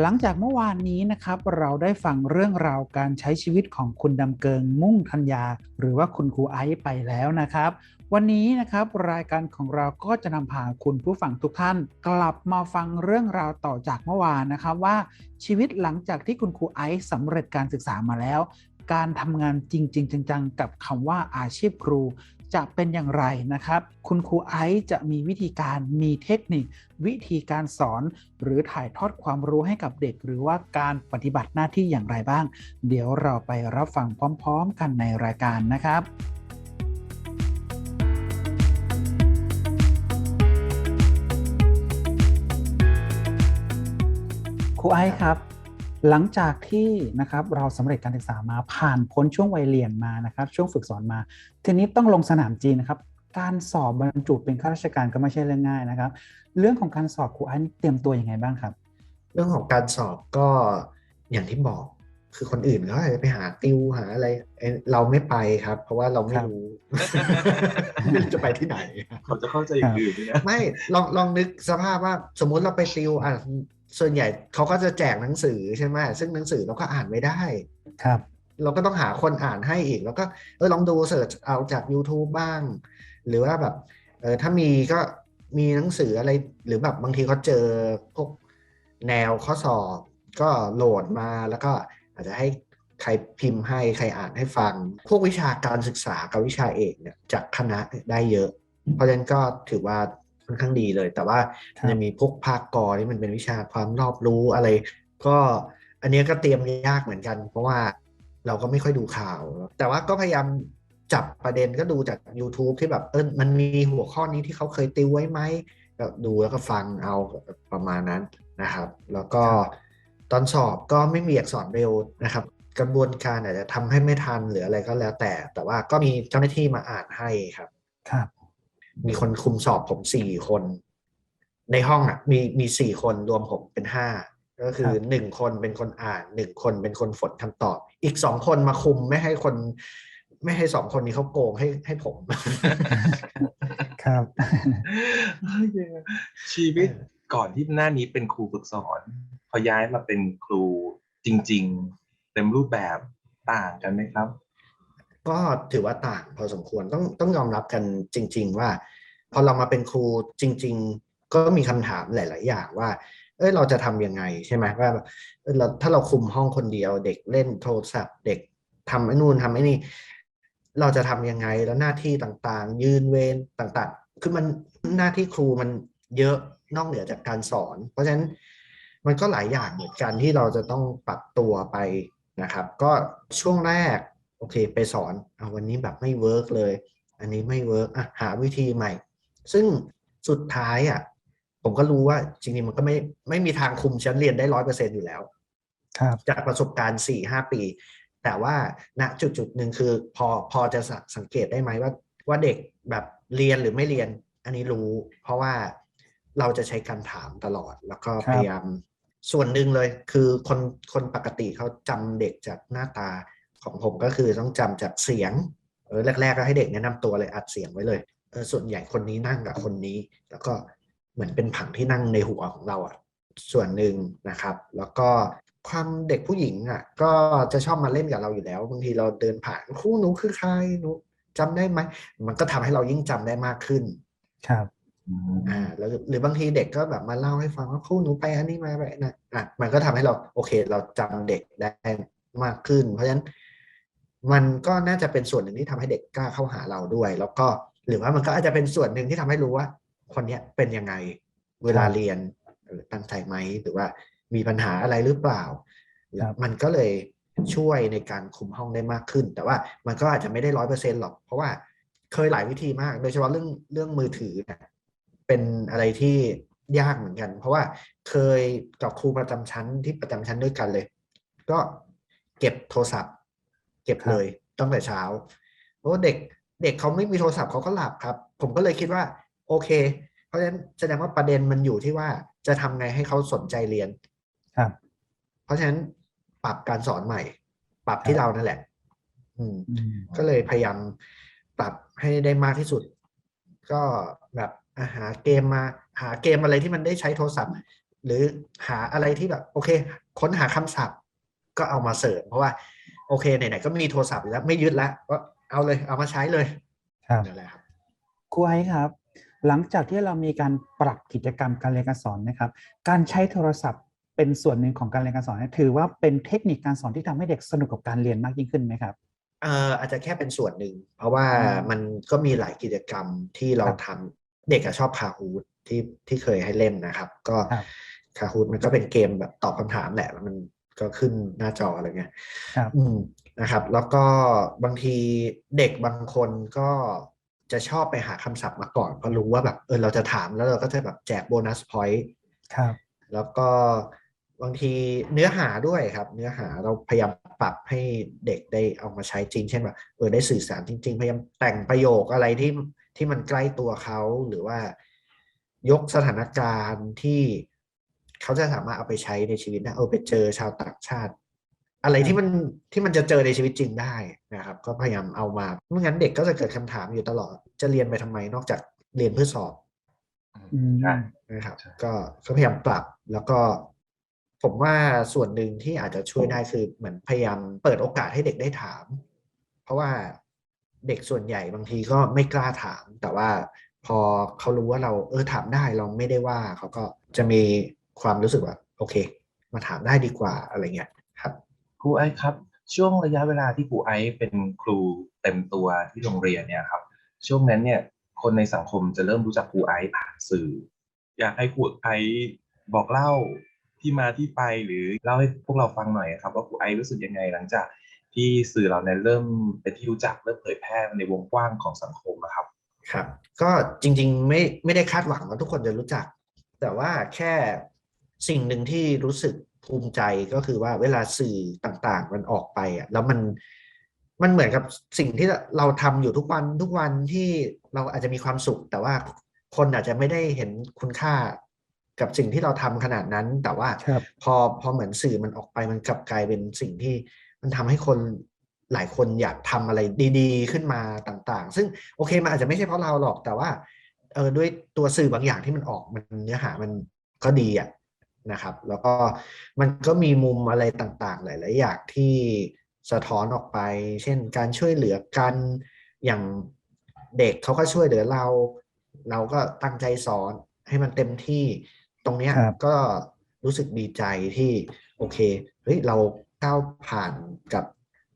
หลังจากเมื่อวานนี้นะครับเราได้ฟังเรื่องราวการใช้ชีวิตของคุณดำเกิงมุ่งธัญญา หรือว่าคุณครูไอซ์ไปแล้วนะครับ วันนี้นะครับรายการของเราก็จะนำพาคุณผู้ฟังทุกท่าน กลับมาฟังเรื่องราวต่อจากเมื่อวานนะครับว่าชีวิตหลังจากที่คุณครูไอซ์สำเร็จการศึกษามาแล้ว การทำงานจริง ๆ จังๆ กับคำว่าอาชีพครู จะเป็นอย่างไรนะครับ คุณครูไอซ์จะมีวิธีการมีเทคนิค วิธีการสอน หรือถ่ายทอดความรู้ให้กับเด็ก หรือว่าการปฏิบัติหน้าที่อย่างไรบ้าง เดี๋ยวเราไปรับฟังพร้อม ๆ กันในรายการนะครับครูไอซ์ครับ หลังจากที่นะครับเราสำเร็จการศึกษามาผ่านพ้นช่วงวัยเรียนมานะครับ ช่วงฝึกสอนมา ทีนี้ต้องลงสนามจริงนะครับ การสอบบรรจุเป็นข้าราชการก็ไม่ใช่เรื่องง่ายนะครับ เรื่องของการสอบครูไอซ์เตรียมตัวยังไงบ้างครับ เรื่องของการสอบก็อย่างที่บอกคือคนอื่นเขาอาจจะไปหาติวหาอะไรเอ้ยเราไม่ไปครับ เพราะว่าเราไม่ครับรู้ไม่รู้ จะไปที่ไหนเขาจะเข้าใจอย่างอื่นเนี่ยไม่ลองลองนึกสภาพว่าสมมุติเราไปติวอะ ส่วนใหญ่เขาก็จะแจกหนังสือใช่ไหมซึ่งหนังสือเราก็อ่านไม่ได้ครับ เราก็ต้องหาคนอ่านให้อีก แล้วก็เออลองดูเสิร์ชเอาจาก YouTube บ้าง หรือว่าแบบเออถ้ามีก็มีหนังสืออะไรหรือแบบบางทีเขาเจอพวกแนวข้อสอบก็โหลดมาแล้วก็อาจจะให้ใครพิมพ์ให้ใครอ่านให้ฟัง พวกวิชาการศึกษากับวิชาเอกเนี่ยจากคณะได้เยอะ เพราะฉะนั้นก็ถือว่า ค่อนข้างดีเลย แต่ว่าครับจะมีพวกภาคกอที่มันเป็นวิชาความรอบรู้อะไร ก็อันเนี้ยก็เตรียมยากเหมือนกัน เพราะว่าเราก็ไม่ค่อยดูข่าว แต่ว่าก็พยายามจับประเด็นก็ดูจาก YouTube ที่แบบเออมันมีหัวข้อนี้ที่เขาเคยติวไว้ไหมก็ดูแล้วก็ฟังเอาประมาณนั้นนะครับ แล้วก็ตอนสอบก็ไม่มีอักษรเร็วนะครับ กระบวนการอาจจะทำให้ไม่ทันหรืออะไรก็แล้วแต่ แต่ว่าก็มีเจ้าหน้าที่มาอ่านให้ครับ ครับ มีคนคุมสอบผมสี่คน ในห้องอะ มีมีสี่คนรวมผมเป็นห้าก็คือครับหนึ่งคนเป็นคนอ่านหนึ่งคนเป็นคนฝนคำตอบ อีกสองคนมาคุมไม่ให้คน ไม่ให้สองคนนี้เขาโกงให้ให้ผม ครับ ชีวิตก่อนที่หน้านี้เป็นครูฝึกสอน พอย้ายมาเป็นครูจริง ๆ เต็มรูปแบบต่างกันไหมครับ ก็ถือว่าต่างพอสมควรต้องต้องยอมรับกันจริง ๆ ว่า พอเรามาเป็นครูจริง ๆ ก็มีคำถามหลาย ๆ อย่างว่า เอ้ยเราจะทำยังไงใช่ไหมว่าเราถ้าเราคุมห้องคนเดียว เด็กเล่นโทรศัพท์เด็กทำไอ้นู่นทำไอ้นี่ เราจะทำยังไงแล้วหน้าที่ต่างๆ ยืนเวรต่างๆ คือมันหน้าที่ครูมันเยอะนอกเหนือจากการสอน เพราะฉะนั้นมันก็หลายอย่างเหมือนกันที่เราจะต้องปรับตัวไปนะครับ ก็ช่วงแรก โอเค ไปสอนเอาวันนี้แบบไม่เวิร์กเลย อันนี้ไม่เวิร์กอะหาวิธีใหม่ ซึ่งสุดท้ายอะผมก็รู้ว่าจริงๆมันก็ไม่ไม่มีทางคุมชั้นเรียนได้ร้อยเปอร์เซ็นอยู่แล้วครับจากประสบการณ์สี่ห้าปี แต่ว่าณจุดจุดๆหนึ่งคือพอพอจะสสังเกตได้ไหมว่า ว่าเด็กแบบเรียนหรือไม่เรียน อันนี้รู้ เพราะว่าเราจะใช้การถามตลอด แล้วก็ครับพยายามส่วนหนึ่งเลยคือคนคนปกติเขาจำเด็กจากหน้าตา ของผมก็คือต้องจำจากเสียงเออแรกๆก็ให้เด็กแนะนำตัวเลยอัดเสียงไว้เลยเออส่วนใหญ่คนนี้นั่งกับคนนี้ แล้วก็เหมือนเป็นผังที่นั่งในหัวของเราอะส่วนหนึ่งนะครับ แล้วก็ความเด็กผู้หญิงอะก็จะชอบมาเล่นกับเราอยู่แล้ว บางทีเราเดินผ่านครูหนูคือใครหนูจำได้ไหมมันก็ทำให้เรายิ่งจำได้มากขึ้น ครับอ่าแล้วหรือบางทีเด็กก็แบบมาเล่าให้ฟังว่าครูหนูไปอันนี้มาไปนะอะมันก็ทำให้เราโอเค เราจำเด็กได้มากขึ้น เพราะฉะนั้น มันก็น่าจะเป็นส่วนหนึ่งที่ทำให้เด็กกล้าเข้าหาเราด้วย แล้วก็หรือว่ามันก็อาจจะเป็นส่วนหนึ่งที่ทำให้รู้ว่า คนเนี้ยเป็นยังไงเวลาเรียนเออตั้งใจไหมหรือว่ามีปัญหาอะไรหรือเปล่าครับมันก็เลยช่วยในการคุมห้องได้มากขึ้น แต่ว่ามันก็อาจจะไม่ได้ร้อยเปอร์เซ็นหรอก เพราะว่าเคยหลายวิธีมาก โดยเฉพาะเรื่องเรื่องมือถือเนี่ยเป็นอะไรที่ยากเหมือนกัน เพราะว่าเคยกับครูประจำชั้นที่ประจำชั้นด้วยกันเลย ก็เก็บโทรศัพท์ เก็บเลยตั้งแต่เช้าเพราะว่าเด็กเด็กเขาไม่มีโทรศัพท์เขาก็หลับครับ ผมก็เลยคิดว่า โอเค เพราะฉะนั้นแสดงว่าประเด็นมันอยู่ที่ว่าจะทำไงให้เขาสนใจเรียนครับ เพราะฉะนั้นปรับการสอนใหม่ ปรับที่ครับเรานั่นแหละอืมอืม ก็เลยพยายามปรับให้ได้มากที่สุด ก็แบบอะหาเกมมา หาเกมอะไรที่มันได้ใช้โทรศัพท์ หรือหาอะไรที่แบบ โอเค ค้นหาคำศัพท์ก็เอามาเสริมเพราะว่า โอเคไหนๆก็มีโทรศัพท์อยู่แล้ว ไม่ยึดแล้วก็เอาเลยเอามาใช้เลยครับนั่นแหละครับครูไอซ์ครับ หลังจากที่เรามีการปรับกิจกรรมการเรียนการสอนนะครับ การใช้โทรศัพท์เป็นส่วนหนึ่งของการเรียนการสอนเนี่ยถือว่าเป็นเทคนิคการสอนที่ทำให้เด็กสนุกกับการเรียนมากยิ่งขึ้นไหมครับเอ่ออาจจะแค่เป็นส่วนหนึ่ง เพราะว่าอืมมันก็มีหลายกิจกรรมที่เราครับทำเด็กอะชอบคาฮูดที่ที่เคยให้เล่นนะครับ ก็ครับคาฮูดมันก็เป็นเกมแบบตอบคำถามแหละแล้วมัน ก็ขึ้นหน้าจออะไรเงี้ยครับอืมนะครับ แล้วก็บางทีเด็กบางคนก็จะชอบไปหาคำศัพท์มาก่อนเพราะรู้ว่าแบบเออเราจะถามแล้วเราก็จะแบบแจกโบนัสพอยต์ครับ แล้วก็บางทีเนื้อหาด้วยครับ เนื้อหาเราพยายามปรับให้เด็กได้เอามาใช้จริง เช่นแบบเออได้สื่อสารจริง ๆ พยายามแต่งประโยคอะไรที่ที่มันใกล้ตัวเขาหรือว่ายกสถานการณ์ที่ เขาจะสามารถเอาไปใช้ในชีวิตนะเออไปเจอชาวต่างชาติ อะไรที่มันที่มันจะเจอในชีวิตจริงได้นะครับ ก็พยายามเอามาไม่งั้นเด็กก็จะเกิดคำถามอยู่ตลอด จะเรียนไปทำไมนอกจากเรียนเพื่อสอบอืมใช่นะครับใช่ก็ก็พยายามปรับแล้วก็ ผมว่าส่วนหนึ่งที่อาจจะช่วยได้คือเหมือนพยายามเปิดโอกาสให้เด็กได้ถาม เพราะว่าเด็กส่วนใหญ่บางทีก็ไม่กล้าถาม แต่ว่าพอเขารู้ว่าเราเออถามได้เราไม่ได้ว่าเขาก็จะมี ความรู้สึกว่าโอเค มาถามได้ดีกว่าอะไรเงี้ยครับครูไอซ์ครับ ช่วงระยะเวลาที่ครูไอซ์เป็นครูเต็มตัวที่โรงเรียนเนี่ยครับ ช่วงนั้นเนี่ยคนในสังคมจะเริ่มรู้จักครูไอซ์ผ่านสื่อ อยากให้ครูไอซ์บอกเล่าที่มาที่ไปหรือเล่าให้พวกเราฟังหน่อยครับ ว่าครูไอซ์รู้สึกยังไงหลังจากที่สื่อเราเนี่ยเริ่มเป็นที่รู้จักเริ่มเผยแพร่ในวงกว้างของสังคมนะครับ ครับ ก็จริงๆไม่ไม่ได้คาดหวังว่าทุกคนจะรู้จัก แต่ว่าแค่ สิ่งหนึ่งที่รู้สึกภูมิใจก็คือว่าเวลาสื่อต่างๆ มันออกไปอะแล้วมันมันเหมือนกับสิ่งที่เราทำอยู่ทุกวันทุกวันที่เราอาจจะมีความสุข แต่ว่าคนอาจจะไม่ได้เห็นคุณค่ากับสิ่งที่เราทำขนาดนั้น แต่ว่าครับพอพอเหมือนสื่อมันออกไปมันกลับกลายเป็นสิ่งที่มันทำให้คนหลายคนอยากทำอะไรดีๆ ขึ้นมาต่างๆ ซึ่งโอเคมันอาจจะไม่ใช่เพราะเราหรอกแต่ว่าเออด้วยตัวสื่อบางอย่างที่มันออกมันเนื้อหามันก็ดีอะ นะครับ แล้วก็มันก็มีมุมอะไรต่างๆ หลายๆอย่างที่สะท้อนออกไป เช่นการช่วยเหลือกันอย่างเด็กเขาก็ช่วยเหลือเรา เราก็ตั้งใจสอนให้มันเต็มที่ตรงเนี้ยครับก็รู้สึกดีใจที่โอเคเฮ้ยเราก้าวผ่านกับ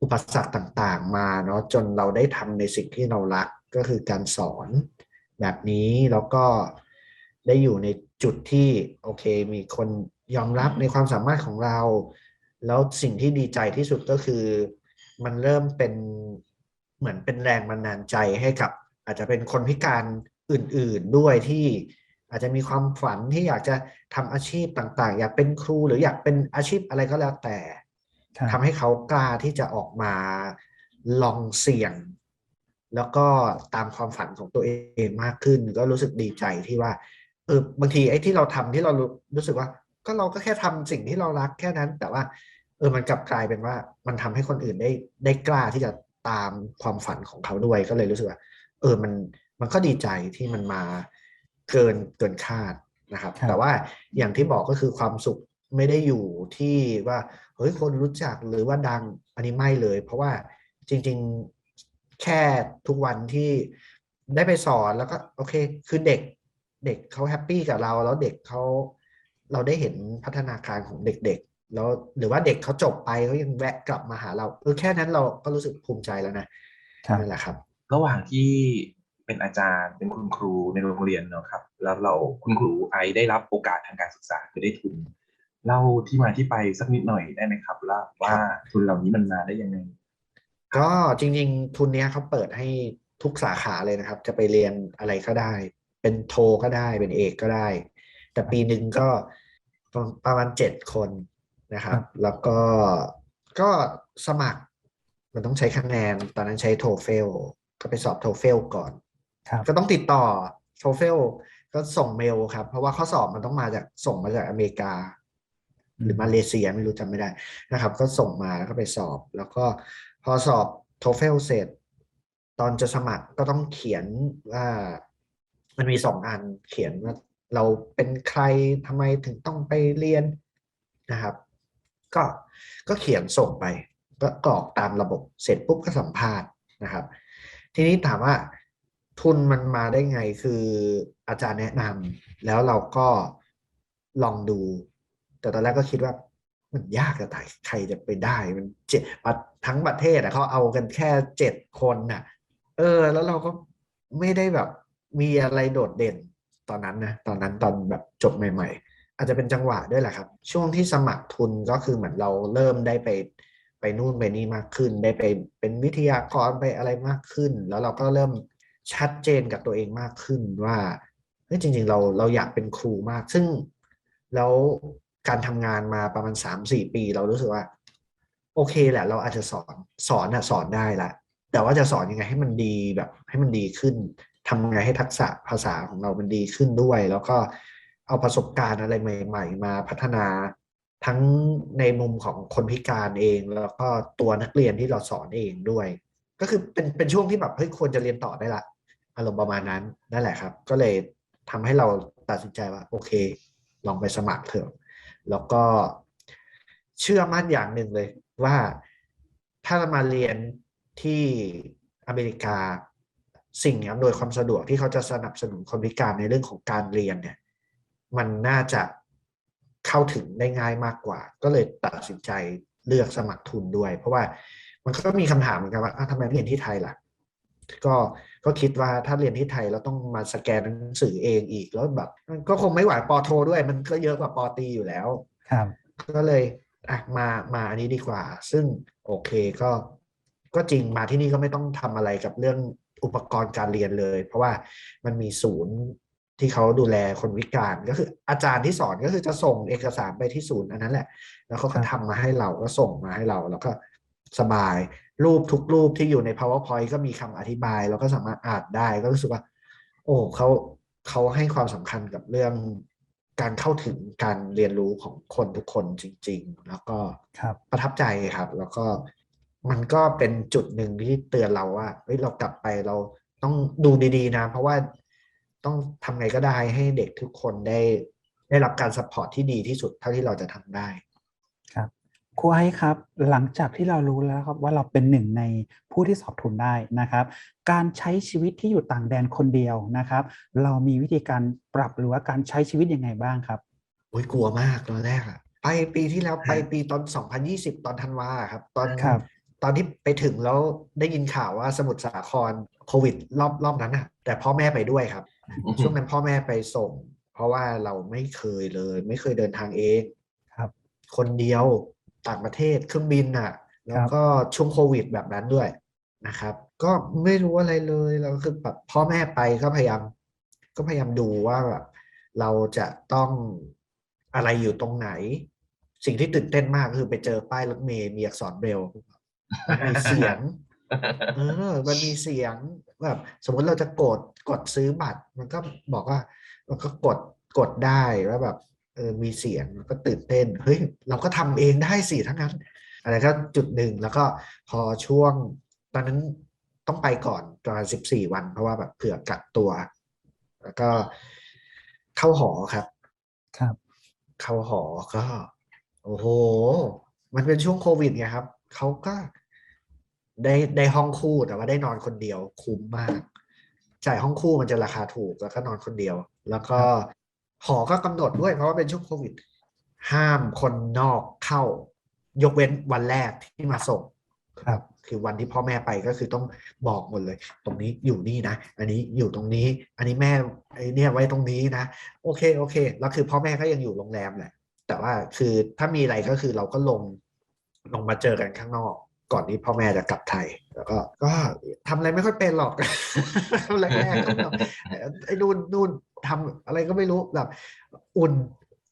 อุปสรรคต่างๆ มาเนาะจนเราได้ทำในสิ่งที่เรารักก็คือการสอนแบบนี้แล้วก็ ได้อยู่ในจุดที่โอเค มีคนยอมรับในความสามารถของเรา แล้วสิ่งที่ดีใจที่สุดก็คือ มันเริ่มเป็นเหมือนเป็นแรงบันดาลใจให้กับ อาจจะเป็นคนพิการอื่น ๆด้วยที่อาจจะมีความฝันที่อยากจะทำอาชีพต่างๆ อยากเป็นครูหรืออยากเป็นอาชีพอะไรก็แล้วแต่ครับทำให้เขากล้าที่จะออกมาลองเสี่ยง แล้วก็ตามความฝันของตัวเองมากขึ้น ก็รู้สึกดีใจที่ว่า เออบางทีไอ้ที่เราทำที่เรารู้รู้สึกว่า ก็เราก็แค่ทำสิ่งที่เรารักแค่นั้น แต่ว่าเออมันกลับกลายเป็นว่ามันทำให้คนอื่นได้ได้กล้าที่จะตามความฝันของเขาด้วยก็เลยรู้สึกว่า เออมันมันก็ดีใจที่มันมาเกินเกินคาดนะครับครับ แต่ว่าอย่างที่บอกก็คือความสุขไม่ได้อยู่ที่ว่าเฮ้ยคนรู้จักหรือว่าดังอันนี้ไม่เลย เพราะว่าจริง ๆแค่ทุกวันที่ได้ไปสอนแล้วก็โอเค คือเด็ก เด็กเขาแฮปปี้กับเรา แล้วเด็กเขาเราได้เห็นพัฒนาการของเด็กๆ แล้วหรือว่าเด็กเขาจบไปเขายังแวะกลับมาหาเราเออแค่นั้นเราก็รู้สึกภูมิใจแล้วนะครับนั่นแหละครับ ระหว่างที่เป็นอาจารย์เป็นคุณครูในโรงเรียนเนาะครับ แล้วเราคุณครูไอได้รับโอกาสทางการศึกษาคือได้ทุนเล่าที่มาที่ไปสักนิดหน่อยได้ไหมครับว่าว่าทุนเหล่านี้มันมาได้ยังไงก็จริง ๆ ทุนเนี้ยเขาเปิดให้ทุกสาขาเลยนะครับ จะไปเรียนอะไรก็ได้ เป็นโทก็ได้เป็นเอกก็ได้ แต่ปีหนึ่งก็ประประมาณเจ็ดคนนะครับ แล้วก็ก็สมัครมันต้องใช้คะแนน ตอนนั้นใช้โทเฟล ก็ไปสอบโทเฟลก่อนครับก็ต้องติดต่อโทเฟลก็ส่งเมลครับ เพราะว่าข้อสอบมันต้องมาจากส่งมาจากอเมริกา หรือมาเลเซียไม่รู้จำไม่ได้นะครับ ก็ส่งมาแล้วก็ไปสอบ แล้วก็พอสอบโทเฟลเสร็จ ตอนจะสมัครก็ต้องเขียนว่า มันมีสองอันเขียนว่าเราเป็นใครทำไมถึงต้องไปเรียนนะครับ ก็ก็เขียนส่งไป ก็กรอกตามระบบเสร็จปุ๊บก็สัมภาษณ์นะครับ ทีนี้ถามว่าทุนมันมาได้ไงคืออาจารย์แนะนำแล้วเราก็ลองดู แต่ตอนแรกก็คิดว่ามันยากจะตายใครจะไปได้มันเจ็ดทั้งประเทศอะเขาเอากันแค่เจ็ดคนน่ะ เออ แล้วเราก็ไม่ได้แบบ มีอะไรโดดเด่นตอนนั้นนะตอนนั้นตอนแบบจบใหม่ ๆ อาจจะเป็นจังหวะด้วยแหละครับ ช่วงที่สมัครทุนก็คือเหมือนเราเริ่มได้ไปไปนู่นไปนี่มากขึ้น ได้ไปเป็นวิทยากรไปอะไรมากขึ้น แล้วเราก็เริ่มชัดเจนกับตัวเองมากขึ้นว่าเฮ้ยจริง ๆ เราเราอยากเป็นครูมาก ซึ่งแล้วการทำงานมาประมาณสามสี่ปี เรารู้สึกว่า โอเคแหละ เราอาจจะสอนสอนอะสอนได้ละแต่ว่าจะสอนยังไงให้มันดีแบบ ให้มันดีขึ้น ทำไงให้ทักษะภาษาของเรามันดีขึ้นด้วย แล้วก็เอาประสบการณ์อะไรใหม่ ๆ มาพัฒนาทั้งในมุมของคนพิการเอง แล้วก็ตัวนักเรียนที่เราสอนเองด้วย ก็คือเป็นเป็นช่วงที่แบบเฮ้ยควรจะเรียนต่อได้ละอารมณ์ประมาณนั้นนั่นแหละครับ ก็เลยทำให้เราตัดสินใจว่าโอเค ลองไปสมัครเถอะแล้วก็เชื่อมั่นอย่างหนึ่งเลยว่าถ้าเรามาเรียนที่อเมริกา สิ่งอำนวยความสะดวกที่เขาจะสนับสนุนคนพิการในเรื่องของการเรียนเนี่ย มันน่าจะเข้าถึงได้ง่ายมากกว่า ก็เลยตัดสินใจเลือกสมัครทุนด้วย เพราะว่ามันก็มีคำถามเหมือนกันว่าอ้าวทำไมไม่เรียนที่ไทยล่ะ ก็ก็คิดว่าถ้าเรียนที่ไทยเราต้องมาสแกนหนังสือเองอีกแล้วแบบมันก็คงไม่ไหวปอโทด้วย มันก็เยอะกว่าปอตรีอยู่แล้วครับ ก็เลยอะมามาอันนี้ดีกว่า ซึ่งโอเคก็ก็จริงมาที่นี่ก็ไม่ต้องทำอะไรกับเรื่อง อุปกรณ์การเรียนเลย เพราะว่ามันมีศูนย์ที่เขาดูแลคนวิการก็คือ อาจารย์ที่สอนก็คือจะส่งเอกสารไปที่ศูนย์อันนั้นแหละ แล้วเขาก็ทำมาให้เราก็ส่งมาให้เราแล้วก็สบาย รูปทุกรูปที่อยู่ใน powerpoint ก็มีคำอธิบาย แล้วก็สามารถอ่านได้ก็รู้สึกว่า โอ้เขาเขาให้ความสำคัญกับเรื่องการเข้าถึงการเรียนรู้ของคนทุกคนจริง ๆ แล้วก็ครับประทับใจครับ แล้วก็ มันก็เป็นจุดหนึ่งที่เตือนเราว่าเฮ้ยเรากลับไปเราต้องดูดีๆนะ เพราะว่าต้องทำไงก็ได้ให้เด็กทุกคนได้ได้รับการสปอร์ตที่ดีที่สุดเท่าที่เราจะทำได้ครับครูไอซ์ครับ หลังจากที่เรารู้แล้วครับว่าเราเป็นหนึ่งในผู้ที่สอบทุนได้นะครับ การใช้ชีวิตที่อยู่ต่างแดนคนเดียวนะครับ เรามีวิธีการปรับหรือว่าการใช้ชีวิตยังไงบ้างครับโอ้ยกลัวมากตอนแรกอะไปปีที่แล้วไปปีตอน 2020 ตอนธันวาครับ ตอนครับ ตอนที่ไปถึงแล้วได้ยินข่าวว่าสมุทรสาครโควิด รอบรอบนั้นอะแต่พ่อแม่ไปด้วยครับ ช่วงนั้นพ่อแม่ไปส่ง เพราะว่าเราไม่เคยเลย ไม่เคยเดินทางเองครับ คนเดียวต่างประเทศเครื่องบินอะแล้วก็ช่วงโควิดแบบนั้นด้วยนะครับ ก็ไม่รู้อะไรเลยเราคือแบบพ่อแม่ไปก็พยายาม ก็พยายามดูว่าแบบเราจะต้องอะไรอยู่ตรงไหน สิ่งที่ตื่นเต้นมากคือไปเจอป้ายรถเมล์มีอักษรเบรลล์ มันมีเสียงเออมันมีเสียงแบบสมมติเราจะกดกดซื้อบัตร มันก็บอกว่า มันก็กดกดได้แล้วแบบเออมีเสียงมันก็ตื่นเต้นเฮ้ยเราก็ทำเองได้สิทั้งนั้น อะไรก็จุดหนึ่งแล้วก็พอช่วง ตอนนั้นต้องไปก่อนประมาณสิบสี่วัน เพราะว่าแบบเผื่อกักตัว แล้วก็เข้าหอครับ ครับ เข้าหอก็ โอ้โห มันเป็นช่วงโควิดไงครับเขาก็ ได้ได้ห้องคู่แต่ว่าได้นอนคนเดียวคุ้มมาก จ่ายห้องคู่มันจะราคาถูกแล้วก็นอนคนเดียว แล้วก็หอก็กำหนดด้วยเพราะว่าเป็นช่วงโควิด ห้ามคนนอกเข้า ยกเว้นวันแรกที่มาส่งครับ คือวันที่พ่อแม่ไปก็คือต้องบอกหมดเลย ตรงนี้อยู่นี่นะอันนี้อยู่ตรงนี้ อันนี้แม่ไอ้เนี่ยไว้ตรงนี้นะโอเคโอเคแล้วคือพ่อแม่ก็ยังอยู่โรงแรมแหละแต่ว่าคือถ้ามีอะไรก็คือเราก็ลงลงมาเจอกันข้างนอก ก่อนที่พ่อแม่จะกลับไทย แล้วก็ก็ทำอะไรไม่ค่อยเป็นหรอกแรกๆก็แบบไอ้นู่นนู่นทำอะไรก็ไม่รู้แบบ อุ่น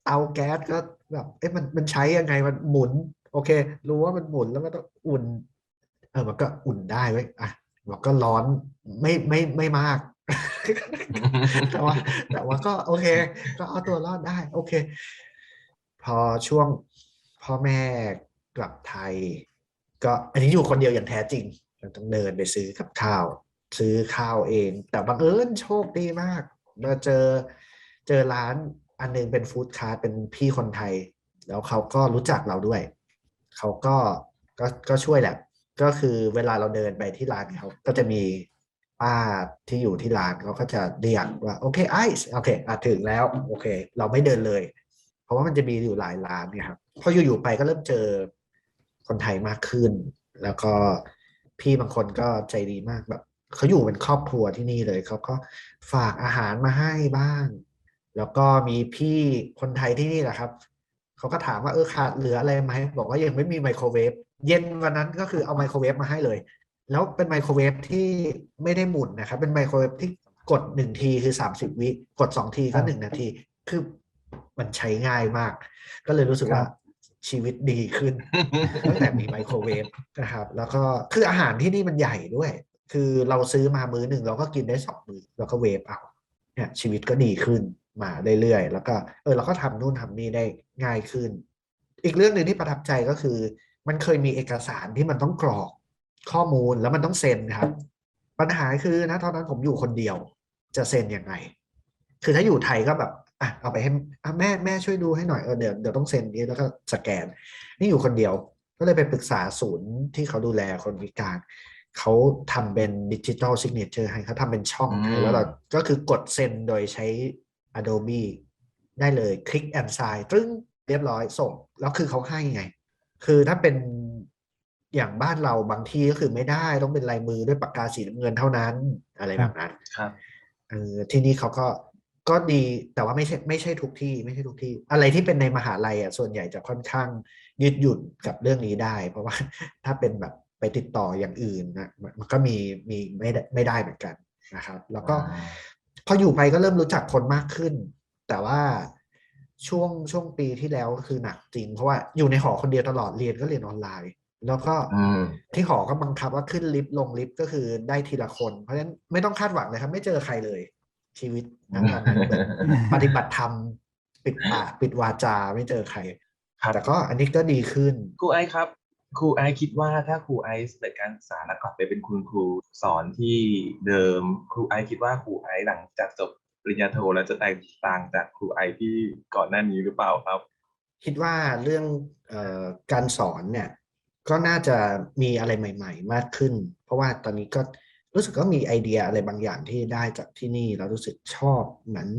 เตาแก๊สก็แบบเอ๊ะมันมันใช้ยังไงมันหมุน โอเค รู้ว่ามันหมุนแล้วมันต้องอุ่น เออมันก็อุ่นได้เว้ยอะมันก็ร้อนไม่ไม่ไม่มาก แต่ว่า แต่ว่าก็โอเค ก็เอาตัวรอดได้ โอเค พอช่วงพ่อแม่กลับไทย ก็อันนี้อยู่คนเดียวอย่างแท้จริงเราต้องเดินไปซื้อกับข้าว ซื้อข้าวเอง แต่บังเอิญโชคดีมากมาเจอเจอร้านอันหนึงเป็นฟู้ดคาร์ทเป็นพี่คนไทย แล้วเขาก็รู้จักเราด้วย เขาก็ก็ก็ช่วยแหละ ก็คือเวลาเราเดินไปที่ร้านเขาก็จะมีป้าที่อยู่ที่ร้านเขาก็จะเรียกว่าโอเคไอซ์โอเคอะถึงแล้วโอเค เราไม่เดินเลย เพราะว่ามันจะมีอยู่หลายร้านเนี่ยครับพออยู่ๆไปก็เริ่มเจอ คนไทยมากขึ้น แล้วก็พี่บางคนก็ใจดีมากแบบเขาอยู่เป็นครอบครัวที่นี่เลยเขาก็ฝากอาหารมาให้บ้าง แล้วก็มีพี่คนไทยที่นี่แหละครับเขาก็ถามว่าเออขาดเหลืออะไรไหมบอกว่ายังไม่มีไมโครเวฟเย็นวันนั้นก็คือเอาไมโครเวฟมาให้เลย แล้วเป็นไมโครเวฟที่ไม่ได้หมุนนะครับ เป็นไมโครเวฟที่กดหนึ่งทีคือสามสิบวิกดสองทีก็หนึ่งนาที คือมันใช้ง่ายมาก ก็เลยรู้สึกว่า ชีวิตดีขึ้นตั้งแต่มีไมโครเวฟนะครับ แล้วก็คืออาหารที่นี่มันใหญ่ด้วย คือเราซื้อมามื้อหนึ่งเราก็กินได้สองมื้อแล้วก็เวฟเอาเนี่ยชีวิตก็ดีขึ้นมาเรื่อยๆแล้วก็เออเราก็ทำนู่นทำนี่ได้ง่ายขึ้น อีกเรื่องหนึ่งที่ประทับใจก็คือ มันเคยมีเอกสารที่มันต้องกรอกข้อมูลแล้วมันต้องเซ็นครับ ปัญหาคือนะตอนนั้นผมอยู่คนเดียว จะเซ็นยังไง คือถ้าอยู่ไทยก็แบบ อะเอาไปให้อะแม่แม่ช่วยดูให้หน่อยเออเดี๋ยวเดี๋ยวต้องเซ็นนี้แล้วก็สแกน นี่อยู่คนเดียว ก็เลยไปปรึกษาศูนย์ที่เขาดูแลคนพิการเขาทำเป็นดิจิ t a ลซิกเนเจอร์ให้เขาทำเป็นช่องให้อืมแล้วเราก็คือกดเซ็นโดยใช้ Adobe ได้เลยคลิกแอนด์ i น์ตึ้งเรียบร้อยส่ง แล้วคือเขาให้ไง คือถ้าเป็นอย่างบ้านเราบางที่ก็คือไม่ได้ต้องเป็นลายมือด้วยปากกาสีน้ำเงินเท่านั้นอะไรแบบนั้นครับเออที่นี่เขาก็ ก็ดีแต่ว่าไม่ใช่ไม่ใช่ทุกที่ไม่ใช่ทุกที่ อะไรที่เป็นในมหาลัยอะส่วนใหญ่จะค่อนข้างยืดหยุ่นกับเรื่องนี้ได้ เพราะว่าถ้าเป็นแบบไปติดต่ออย่างอื่นนะมันมันก็มีมีไม่ได้ไม่ได้เหมือนกันนะครับ แล้วก็อ่าพออยู่ไปก็เริ่มรู้จักคนมากขึ้น แต่ว่าช่วงช่วงปีที่แล้วก็คือหนักจริง เพราะว่าอยู่ในหอคนเดียวตลอดเรียนก็เรียนออนไลน์ แล้วก็อืมที่หอก็บังคับว่าขึ้นลิฟต์ลงลิฟต์ก็คือได้ทีละคน เพราะฉะนั้นไม่ต้องคาดหวังเลยครับ ไม่เจอใครเลย ชีวิตนั้นตอนนั้นเหมือนปฏิบัติธรรมปิดปากปิดวาจาไม่เจอใครครับแต่ก็อันนี้ก็ดีขึ้นครูไอซ์ครับครูไอซ์คิดว่าถ้าครูไอซ์เปิดการศึกษาแล้วกลับไปเป็นคุณครูสอนที่เดิมครูไอซ์คิดว่าครูไอซ์หลังจากจบปริญญาโทแล้วจะแตกต่างจากครูไอซ์ที่ก่อนหน้านี้หรือเปล่าครับ คิดว่าเรื่องเออการสอนเนี่ยก็น่าจะมีอะไรใหม่ ๆ มากขึ้น เพราะว่าตอนนี้ก็ รู้สึกก็มีไอเดียอะไรบางอย่างที่ได้จากที่นี่แล้วรู้สึกชอบเหมือน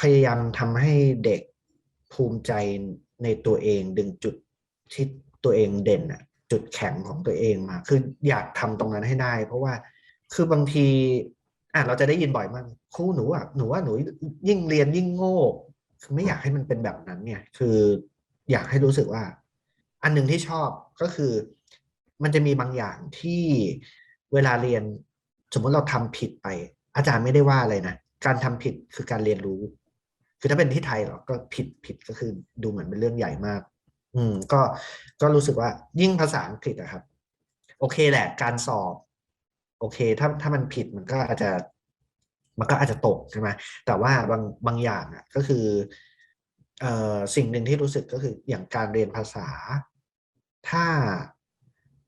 พยายามทำให้เด็กภูมิใจในตัวเองดึงจุดที่ตัวเองเด่นอะจุดแข็งของตัวเองมา คืออยากทำตรงนั้นให้ได้ เพราะว่าคือบางทีอะเราจะได้ยินบ่อยมากครูหนูอะหนูว่าหนูยิ่งเรียนยิ่งโง่คือไม่อยากให้มันเป็นแบบนั้นเนี่ย คืออยากให้รู้สึกว่า อันหนึ่งที่ชอบก็คือ มันจะมีบางอย่างที่เวลาเรียน สมมติเราทำผิดไป อาจารย์ไม่ได้ว่าอะไรนะ การทำผิดคือการเรียนรู้ คือถ้าเป็นที่ไทยเหรอก็ผิดผิดก็คือดูเหมือนเป็นเรื่องใหญ่มาก อืม ก็ก็รู้สึกว่ายิ่งภาษาอังกฤษอะครับ โอเคแหละ การสอบ โอเค ถ้าถ้ามันผิดมันก็อาจจะมันก็อาจจะตกใช่ไหมแต่ว่าบางบางอย่างอะก็คือเอ่อสิ่งหนึ่งที่รู้สึกก็คืออย่างการเรียนภาษา ถ้า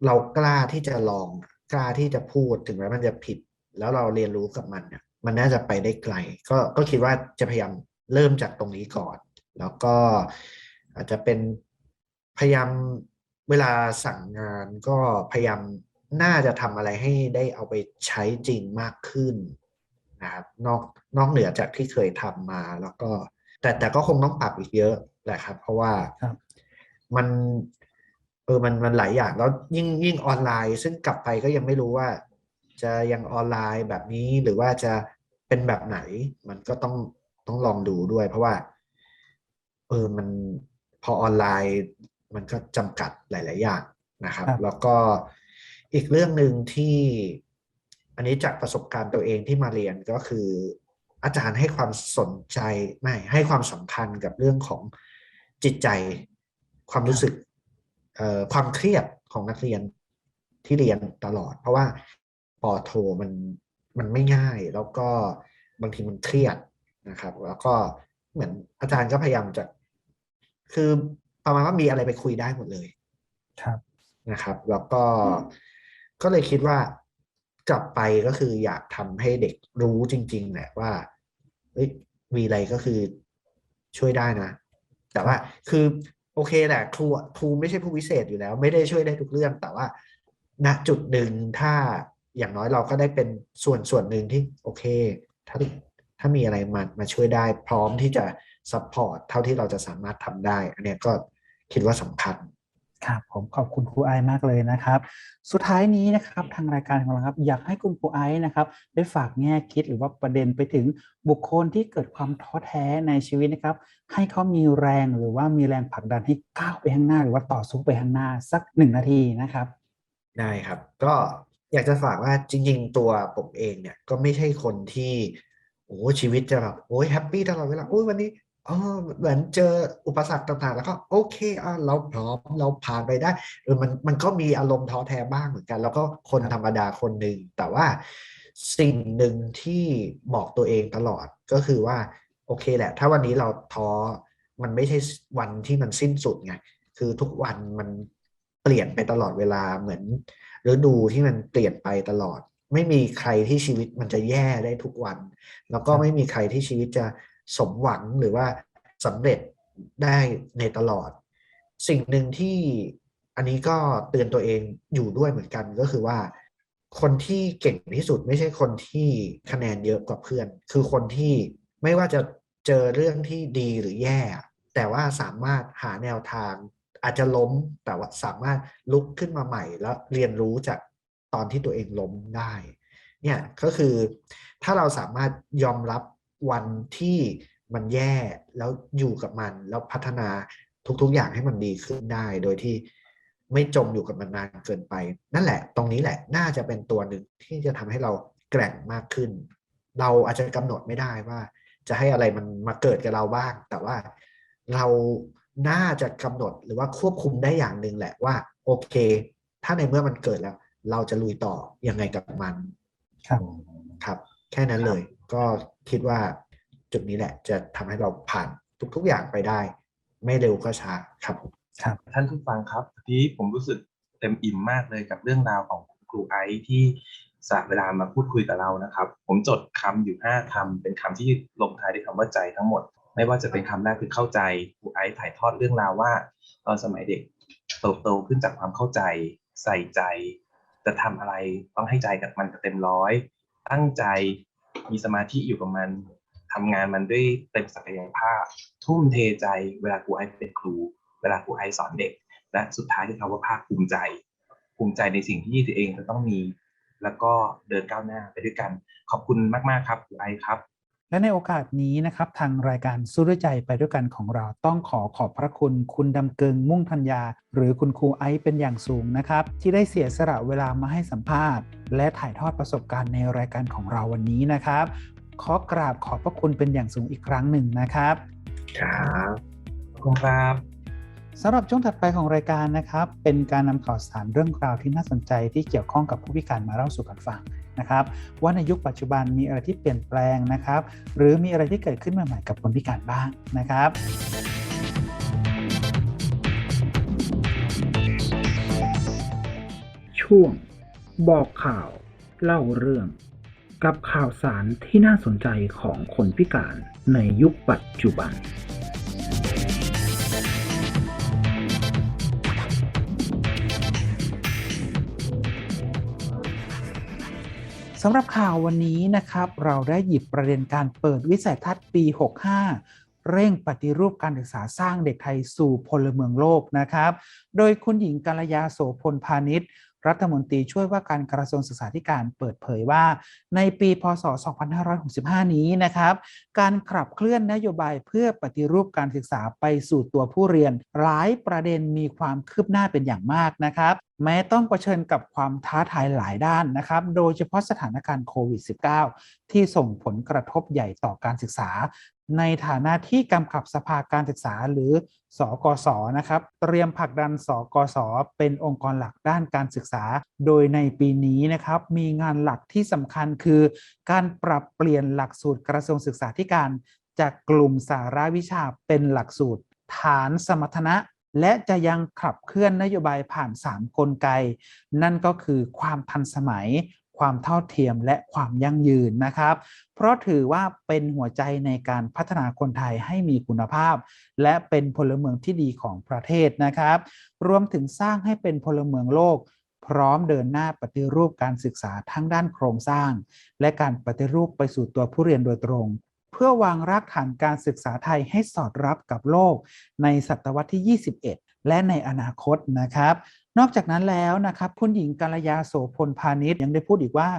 เรากล้าที่จะลอง กล้าที่จะพูดถึงแม้มันจะผิด แล้วเราเรียนรู้กับมันเนี่ยมันน่าจะไปได้ไกล ก็ก็คิดว่าจะพยายามเริ่มจากตรงนี้ก่อน แล้วก็อาจจะเป็นพยายามเวลาสั่งงานก็พยายามน่าจะทำอะไรให้ได้เอาไปใช้จริงมากขึ้นนะครับนอกนอกเหนือจากที่เคยทำมาแล้วก็ แต่แต่ก็คงต้องปรับอีกเยอะแหละครับ เพราะว่าครับมันเออมันมันหลายอย่างแล้วยิ่งยิ่งออนไลน์ ซึ่งกลับไปก็ยังไม่รู้ว่า จะยังออนไลน์แบบนี้หรือว่าจะเป็นแบบไหน มันก็ต้องต้องลองดูด้วย เพราะว่าเออมันพอออนไลน์มันก็จำกัดหลาย ๆ อย่างนะครับครับแล้วก็อีกเรื่องหนึ่งที่อันนี้จากประสบการณ์ตัวเองที่มาเรียนก็คือ อาจารย์ให้ความสนใจไม่ให้ความสำคัญกับเรื่องของจิตใจความรู้สึกเอ่อ ความเครียดของนักเรียนที่เรียนตลอด เพราะว่าปอโทมันมันไม่ง่ายแล้วก็บางทีมันเครียดนะครับ แล้วก็เหมือนอาจารย์ก็พยายามจะคือประมาณว่ามีอะไรไปคุยได้หมดเลยครับนะครับ แล้วก็ก็เลยคิดว่ากลับไปก็คืออยากทำให้เด็กรู้จริง ๆ แหละว่าเอ้ยมีอะไรก็คือช่วยได้นะ แต่ว่าคือ โอเคแหละครูครูไม่ใช่ผู้วิเศษอยู่แล้ว ไม่ได้ช่วยได้ทุกเรื่องแต่ว่า ณจุดหนึ่งถ้าอย่างน้อยเราก็ได้เป็นส่วนส่วนหนึ่งที่โอเค ถ้าถ้ามีอะไรมามาช่วยได้ พร้อมที่จะซัพพอร์ตเท่าที่เราจะสามารถทำได้ อันนี้ก็คิดว่าสำคัญ ครับผมขอบคุณครูไอมากเลยนะครับ สุดท้ายนี้นะครับทางรายการของเราครับ อยากให้คุณครูไอนะครับ ได้ฝากแง่คิดหรือว่าประเด็นไปถึงบุคคลที่เกิดความท้อแท้ในชีวิตนะครับ ให้เขามีแรงหรือว่ามีแรงผลักดันให้ก้าวไปข้างหน้า หรือว่าต่อสู้ไปข้างหน้าสักหนึ่งนาทีนะครับ ได้ครับ ก็อยากจะฝากว่าจริง ๆ ตัวผมเองเนี่ยก็ไม่ใช่คนที่โอ้ชีวิตจะแบบโอ้ยแฮปปี้ตลอดเวลาโอ้ยวันนี้ อ๋อเหมือนเจออุปสรรคต่างๆ แล้วก็โอเคอะเราพร้อมเราผ่านไปได้เออมันมันก็มีอารมณ์ท้อแท้บ้างเหมือนกัน แล้วก็คนครับธรรมดาคนหนึ่งแต่ว่าสิ่งหนึ่งที่บอกตัวเองตลอดก็คือว่า โอเคแหละ ถ้าวันนี้เราท้อมันไม่ใช่วันที่มันสิ้นสุดไงคือทุกวันมันเปลี่ยนไปตลอดเวลาเหมือนฤดูที่มันเปลี่ยนไปตลอด ไม่มีใครที่ชีวิตมันจะแย่ได้ทุกวัน แล้วก็ไม่มีใครที่ชีวิตจะ สมหวังหรือว่าสำเร็จได้ในตลอด สิ่งหนึ่งที่อันนี้ก็เตือนตัวเองอยู่ด้วยเหมือนกันก็คือว่า คนที่เก่งที่สุดไม่ใช่คนที่คะแนนเยอะกว่าเพื่อน คือคนที่ไม่ว่าจะเจอเรื่องที่ดีหรือแย่ แต่ว่าสามารถหาแนวทาง อาจจะล้มแต่ว่าสามารถลุกขึ้นมาใหม่แล้วเรียนรู้จากตอนที่ตัวเองล้มได้เนี่ยก็คือถ้าเราสามารถยอมรับ วันที่มันแย่แล้วอยู่กับมัน แล้วพัฒนาทุกๆอย่างให้มันดีขึ้นได้ โดยที่ไม่จมอยู่กับมันนานเกินไป นั่นแหละ ตรงนี้แหละน่าจะเป็นตัวหนึ่งที่จะทำให้เราแกร่งมากขึ้น เราอาจจะกำหนดไม่ได้ว่า จะให้อะไรมันมาเกิดกับเราบ้าง แต่ว่าเราน่าจะกำหนดหรือว่าควบคุมได้อย่างหนึ่งแหละว่า โอเค ถ้าในเมื่อมันเกิดแล้ว เราจะลุยต่อยังไงกับมัน ครับครับ แค่นั้นเลย ก็คิดว่าจุดนี้แหละจะทำให้เราผ่านทุก ๆอย่างไปได้ ไม่เร็วก็ช้าครับครับ ท่านผู้ฟังครับที่ผมรู้สึกเต็มอิ่มมากเลยกับเรื่องราวของครูไอซ์ที่สละเวลามาพูดคุยกับเรานะครับ ผมจดคำอยู่ 5คำเป็นคำที่ลงท้ายด้วยคำว่าใจทั้งหมด ไม่ว่าจะเป็นคำแรกคือเข้าใจครูไอซ์ถ่ายทอดเรื่องราวว่าตอนสมัยเด็กเติบโตขึ้นจากความเข้าใจ ใส่ใจ จะทำอะไรต้องให้ใจกับมันเต็มร้อย ตั้งใจ มีสมาธิอยู่กับมันทำงานมันด้วยเต็มศักยภาพ ทุ่มเทใจเวลาครูไอเป็นครู เวลาครูไอสอนเด็ก และสุดท้ายคือคำว่าภาคภูมิใจ ภูมิใจในสิ่งที่ตัวเองจะต้องมี แล้วก็เดินก้าวหน้าไปด้วยกัน ขอบคุณมากๆครับครูไอครับ และในโอกาสนี้นะครับทางรายการสู้ด้วยใจไปด้วยกันของเราต้องขอขอบพระคุณ คุณดำเกิงมุ่งธัญญา หรือคุณครูไอซ์เป็นอย่างสูงนะครับ ที่ได้เสียสละเวลามาให้สัมภาษณ์ และถ่ายทอดประสบการณ์ในรายการของเราวันนี้นะครับ ขอกราบขอบพระคุณเป็นอย่างสูงอีกครั้งหนึ่งนะครับครับขอบคุณครับสำหรับช่วงถัดไปของรายการนะครับ เป็นการนำข่าวสารเรื่องราวที่น่าสนใจที่เกี่ยวข้องกับผู้พิการมาเล่าสู่กันฟัง นะครับว่าในยุคปัจจุบันมีอะไรที่เปลี่ยนแปลงนะครับ หรือมีอะไรที่เกิดขึ้นใหม่ๆกับคนพิการบ้างนะครับช่วง บอกข่าวเล่าเรื่อง กับข่าวสารที่น่าสนใจของคนพิการในยุคปัจจุบัน สำหรับข่าววันนี้นะครับ เราได้หยิบประเด็นการเปิดวิสัยทัศน์ปี 65 เร่งปฏิรูปการศึกษาสร้างเด็กไทยสู่พลเมืองโลกนะครับ โดยคุณหญิงกัลยาโสพลพาณิชย์ รัฐมนตรีช่วยว่าการกระทรวงศึกษาธิการเปิดเผยว่า ในปี พศ 2565 นี้นะครับ การขับเคลื่อนนโยบายเพื่อปฏิรูปการศึกษาไปสู่ตัวผู้เรียน หลายประเด็นมีความคืบหน้าเป็นอย่างมากนะครับแม้ต้องเผชิญกับความท้าทายหลายด้านนะครับ โดยเฉพาะสถานการณ์โควิด -19 ที่ส่งผลกระทบใหญ่ต่อการศึกษา ในฐานะที่กำกับสภาการศึกษาหรือสกสนะครับ เตรียมผลักดันสกสเป็นองค์กรหลักด้านการศึกษา โดยในปีนี้นะครับ มีงานหลักที่สำคัญคือ การปรับเปลี่ยนหลักสูตรกระทรวงศึกษาธิการ จากกลุ่มสาระวิชาเป็นหลักสูตร ฐานสมรรถนะและจะยังขับเคลื่อนนโยบายผ่าน 3 กลไก นั่นก็คือความทันสมัย ความเท่าเทียมและความยั่งยืนนะครับ เพราะถือว่าเป็นหัวใจในการพัฒนาคนไทยให้มีคุณภาพ และเป็นพลเมืองที่ดีของประเทศนะครับ รวมถึงสร้างให้เป็นพลเมืองโลก พร้อมเดินหน้าปฏิรูปการศึกษาทั้งด้านโครงสร้าง และการปฏิรูปไปสู่ตัวผู้เรียนโดยตรงเพื่อวางรากฐานการศึกษาไทยให้สอดรับกับโลก ในศตวรรษที่ 21 และในอนาคตนะครับ นอกจากนั้นแล้วนะครับคุณหญิงกัลยาโสพลพาณิชย์ยังได้พูดอีกว่า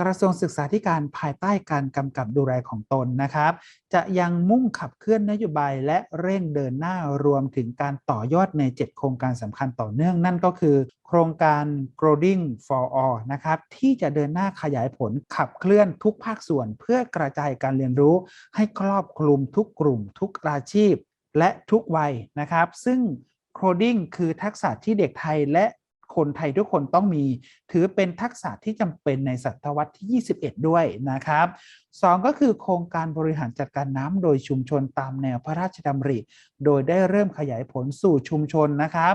กระทรวงศึกษาธิการภายใต้การกำกับดูแลของตนนะครับ จะยังมุ่งขับเคลื่อนนโยบายและเร่งเดินหน้ารวมถึงการต่อยอดใน 7 โครงการสำคัญต่อเนื่อง นั่นก็คือ โครงการ Growing for All นะครับที่จะเดินหน้าขยายผลขับเคลื่อนทุกภาคส่วน เพื่อกระจายการเรียนรู้ ให้ครอบคลุมทุกกลุ่ม ทุกอาชีพ และทุกวัยนะครับ ซึ่ง Coding คือทักษะที่เด็กไทยและคนไทยทุกคนต้องมี ถือเป็นทักษะที่จำเป็นในศตวรรษที่ 21 ด้วยนะครับ 2 ก็คือโครงการบริหารจัดการน้ำโดยชุมชนตามแนวพระราชดำริ โดยได้เริ่มขยายผลสู่ชุมชนนะครับ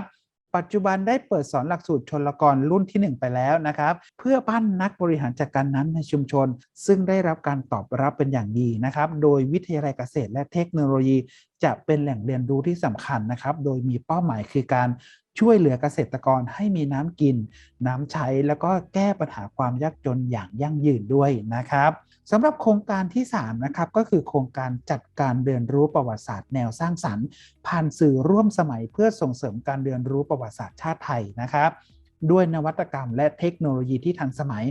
ปัจจุบันได้เปิดสอนหลักสูตรชนละกรรุ่นที่ 1 ไปแล้วนะครับ เพื่อปั้นนักบริหารจัดการน้ำในชุมชน ซึ่งได้รับการตอบรับเป็นอย่างดีนะครับ โดยวิทยาลัยเกษตรและเทคโนโลยี จะเป็นแหล่งเรียนรู้ที่สำคัญนะครับ โดยมีเป้าหมายคือการช่วยเหลือเกษตรกรให้มีน้ำกิน น้ำใช้แล้วก็แก้ปัญหาความยากจนอย่างยั่งยืนด้วยนะครับ สำหรับโครงการที่3นะครับก็คือโครงการจัดการเรียนรู้ประวัติศาสตร์แนวสร้างสรรค์ผ่านสื่อร่วมสมัยเพื่อส่งเสริมการเรียนรู้ประวัติศาสตร์ชาติไทยนะครับ ด้วยนวัตกรรมและเทคโนโลยีที่ทันสมัย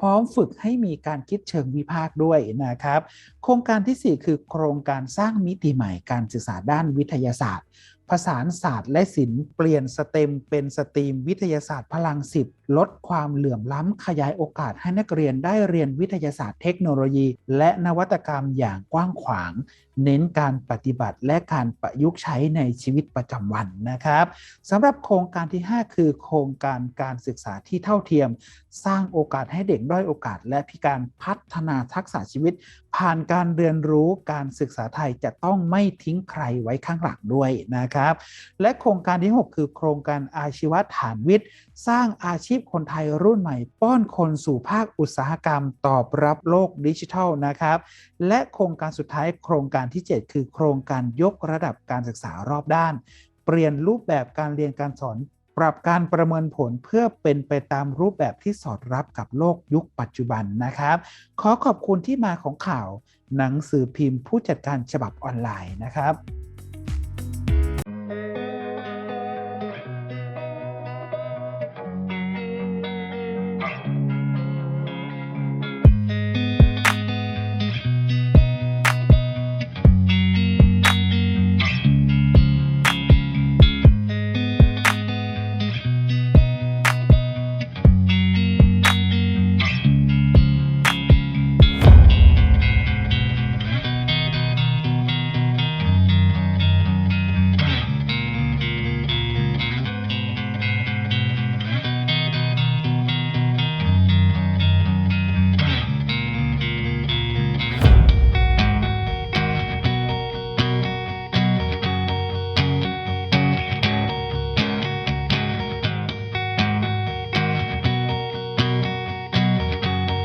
พร้อมฝึกให้มีการคิดเชิงวิพากษ์ด้วยนะครับ โครงการทีสี่4 คือโครงการสร้างมิติใหม่การศึกษาด้านวิทยาศาสตร์ผสานศาสตร์และศิลป์เปลี่ยนสเต็มเป็นสตรีมวิทยาศาสตร์พลังสิบ ลดความเหลื่อมล้ำขยายโอกาสให้นักเรียนได้เรียนวิทยาศาสตร์เทคโนโลยี และนวัตกรรมอย่างกว้างขวาง เน้นการปฏิบัติและการประยุกต์ใช้ในชีวิตประจำวันนะครับสำหรับโครงการที่ 5 คือ โครงการการศึกษาที่เท่าเทียม สร้างโอกาสให้เด็กด้อยโอกาส และพิการพัฒนาทักษะชีวิต ผ่านการเรียนรู้การศึกษาไทยจะต้องไม่ทิ้งใครไว้ข้างหลังด้วยนะครับ และโครงการที่ 6 คือ โครงการอาชีวะฐานวิทย์ สร้างอาชีพคนไทยรุ่นใหม่ ป้อนคนสู่ภาคอุตสาหกรรมตอบรับโลกดิจิทัลนะครับ และโครงการสุดท้ายโครงการที่ 7 คือโครงการยกระดับการศึกษารอบด้าน เปลี่ยนรูปแบบการเรียนการสอนปรับการประเมินผลเพื่อเป็นไปตามรูปแบบที่สอดรับกับโลกยุคปัจจุบันนะครับ ขอขอบคุณที่มาของข่าว หนังสือพิมพ์ผู้จัดการฉบับออนไลน์นะครับ